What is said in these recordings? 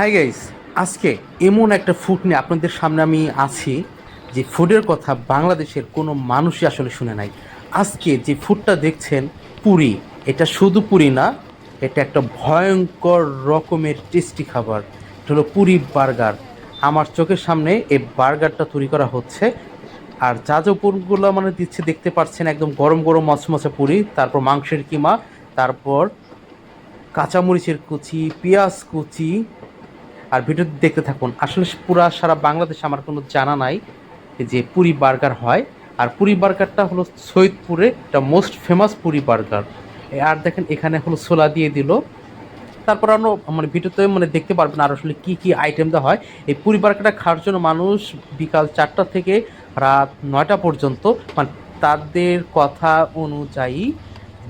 Hi guys আজকে এমন একটা ফুড নিয়ে আপনাদের সামনে আমি আছি যে ফুডের কথা বাংলাদেশের কোনো মানুষই আসলে শুনে নাই। আজকে যে ফুডটা দেখছেন, পুরি। এটা শুধু পুরি না, এটা একটা ভয়ঙ্কর রকমের টেস্টি খাবার। এটা হলো পুরি বার্গার। আমার চোখের সামনে এই বার্গারটা তৈরি করা হচ্ছে। আর যা যা উপরগুলো মানে দিচ্ছে দেখতে পাচ্ছেন, একদম গরম গরম মচমচে পুরি, তারপর মাংসের কিমা, তারপর কাঁচামরিচের কুচি, পেঁয়াজ কুচি আর ভিডিও দেখতে থাকুন। আসলে পুরা সারা বাংলাদেশে আমার কোনো জানা নাই যে পুরি বার্গার হয়। আর পুরি বার্গারটা হলো সৈয়দপুরে এটা মোস্ট ফেমাস পুরি বার্গার। আর দেখেন এখানে হলো ছোলা দিয়ে দিল। তারপর আরও মানে ভিডিওতে মানে দেখতে পারবেন আর আসলে কী কী আইটেম দেওয়া হয়। এই পুরি বার্গারটা খাওয়ার জন্য মানুষ বিকাল চারটা থেকে রাত নয়টা পর্যন্ত মানে তাদের কথা অনুযায়ী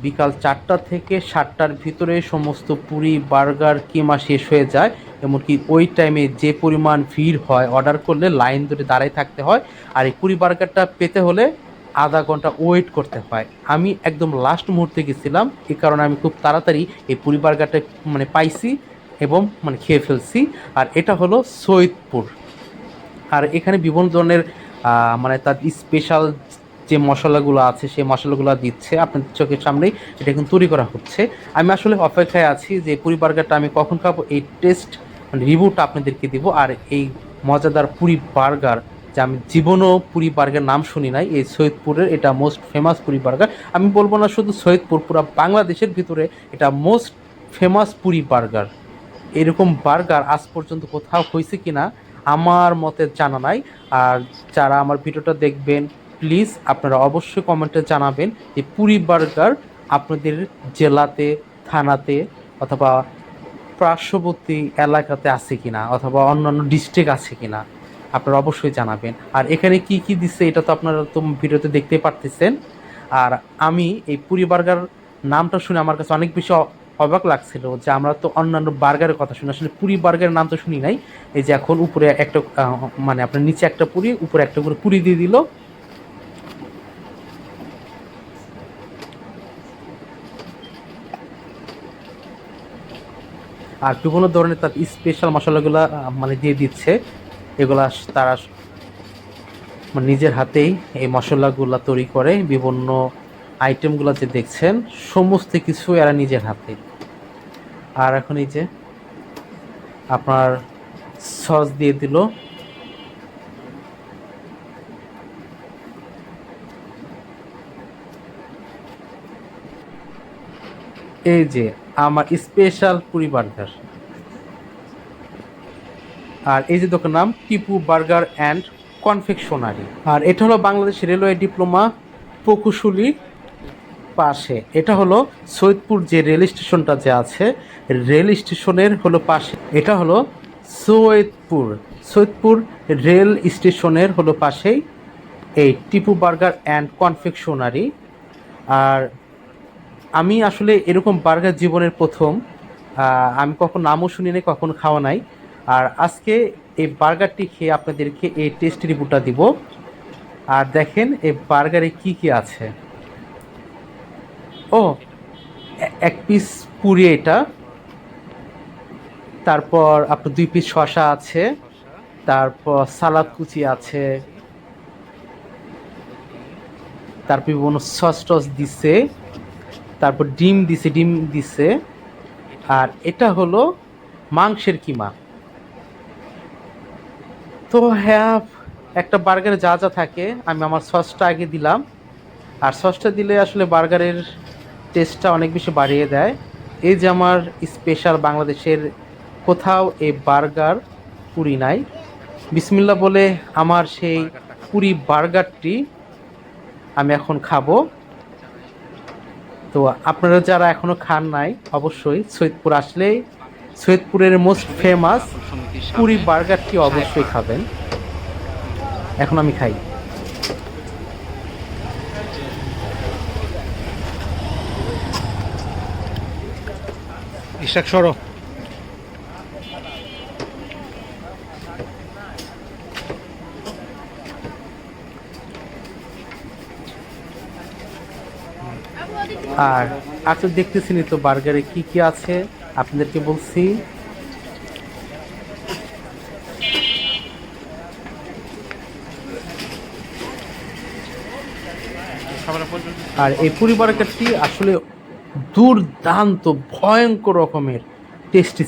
বিকাল চারটা থেকে সাতটার ভিতরে সমস্ত পুরি বার্গার কিমা শেষ হয়ে যায়। এমনকি ওই টাইমে যে পরিমাণ ভিড় হয় অর্ডার করলে লাইন ধরে দাঁড়ায় থাকতে হয়। আর এই পুরি বার্গারটা পেতে হলে আধা ঘণ্টা ওয়েট করতে হয়। আমি একদম লাস্ট মুহূর্তে গেছিলাম, এ কারণে আমি খুব তাড়াতাড়ি এই পুরি বার্গারটা মানে পাইছি এবং মানে খেয়ে ফেলছি। আর এটা হলো সৈয়দপুর। আর এখানে বিভিন্ন ধরনের মানে তার স্পেশাল যে মশলাগুলো আছে, সেই মশলাগুলো দিচ্ছে আপনাদের চোখের সামনেই। এটা কিন্তু তৈরি করা হচ্ছে। আমি আসলে অপেক্ষায় আছি যে পুরি বার্গারটা আমি কখন খাব, এই টেস্ট রিভিউটা আপনাদেরকে দিব। আর এই মজাদার পুরি বার্গার, যে আমি জীবনও পুরি বার্গার নাম শুনি নাই, এই সৈয়দপুরের এটা মোস্ট ফেমাস পুরি বার্গার। আমি বলব না শুধু সৈয়দপুর, পুরো বাংলাদেশের ভিতরে এটা মোস্ট ফেমাস পুরি বার্গার। এরকম বার্গার আজ পর্যন্ত কোথাও হয়েছে কিনা, আমার মতে জানা নাই। আর যারা আমার ভিডিওটা দেখবেন প্লিজ আপনারা অবশ্যই কমেন্টে জানাবেন যে পুরি বার্গার আপনাদের জেলাতে, থানাতে অথবা পার্শ্ববর্তী এলাকাতে আছে কিনা অথবা অন্যান্য ডিস্ট্রিক্ট আছে কিনা, আপনারা অবশ্যই জানাবেন। আর এখানে কি কি দিচ্ছে এটা তো আপনারা তো ভিডিওতে দেখতে পারতেছেন। আর আমি এই পুরি বার্গার নামটা শুনে আমার কাছে অনেক বেশি অবাক লাগছিল যে আমরা তো অন্যান্য বার্গারের কথা শুনি, আসলে পুরি বার্গারের নাম তো শুনি নাই। এই যে এখন উপরে একটা মানে আপনার নিচে একটা পুরি, উপরে একটা করে পুরি দিয়ে দিল। আর বিভিন্ন ধরনের তার স্পেশাল মশলাগুলো মানে দিয়ে দিচ্ছে। এগুলা তারা মানে নিজের হাতেই এই মশলাগুলো তৈরি করে, বিভিন্ন আইটেমগুলো যে দেখছেন, সমস্ত কিছু এরা নিজের হাতে। আর এখন এই যে আপনার সস দিয়ে দিল। এই যে, আমার স্পেশাল পুরি বার্গার আর এই যে দোকান নাম, টিপু বার্গার অ্যান্ড কনফেকশনারি। আর এটা হলো বাংলাদেশ রেলওয়ে ডিপ্লোমা প্রকৌশলী পাশে। এটা হলো সৈয়দপুর যে রেল স্টেশনটা যে আছে, রেল স্টেশনের হলো পাশে। এটা হলো সৈয়দপুর। সৈয়দপুর রেল স্টেশনের হলো পাশেই এই টিপু বার্গার অ্যান্ড কনফেকশনারি। আর আমি আসলে এরকম বার্গার জীবনের প্রথম আমি কখন নামও শুনি নাই, কখনো খাওয়া নাই। আর আজকে এই বার্গারটি খেয়ে আপনাদেরকে এই টেস্ট রিভিউটা দিব। আর দেখেন এই বার্গারে কি কি আছে। ও, এক পিস পুরি এটা। তারপর আপনার দুই পিস শশা আছে। তারপর সালাদ কুচি আছে। তারপর বিভিন্ন সস টস দিছে। তারপর ডিম দিছে ডিম দিছে। আর এটা হলো মাংসের কিমা। তো হ্যাঁ একটা বার্গারে যা যা থাকে, আমি আমার সসটা আগে দিলাম। আর সসটা দিলে আসলে বার্গারের টেস্টটা অনেক বেশি বাড়িয়ে দেয়। এই যে আমার স্পেশাল বাংলাদেশের কোথাও এই বার্গার পুরি নাই। বিসমিল্লা বলে আমার সেই পুরি বার্গারটি আমি এখন খাব। তো আপনারা যারা এখনও খান নাই, অবশ্যই সৈয়দপুর আসলে সৈয়দপুরের মোস্ট ফেমাস পুরি বার্গারটি অবশ্যই খাবেন। এখন আমি খাই। ইশাক, সরো। আর আচ্ছা দেখতেছেনই তো বার্গারে কি কি আছে, আপনাদেরকে বলছি। আর এই পুরি বার্গারটি আসলে দুর্দান্ত, ভয়ঙ্কর রকমের টেস্টি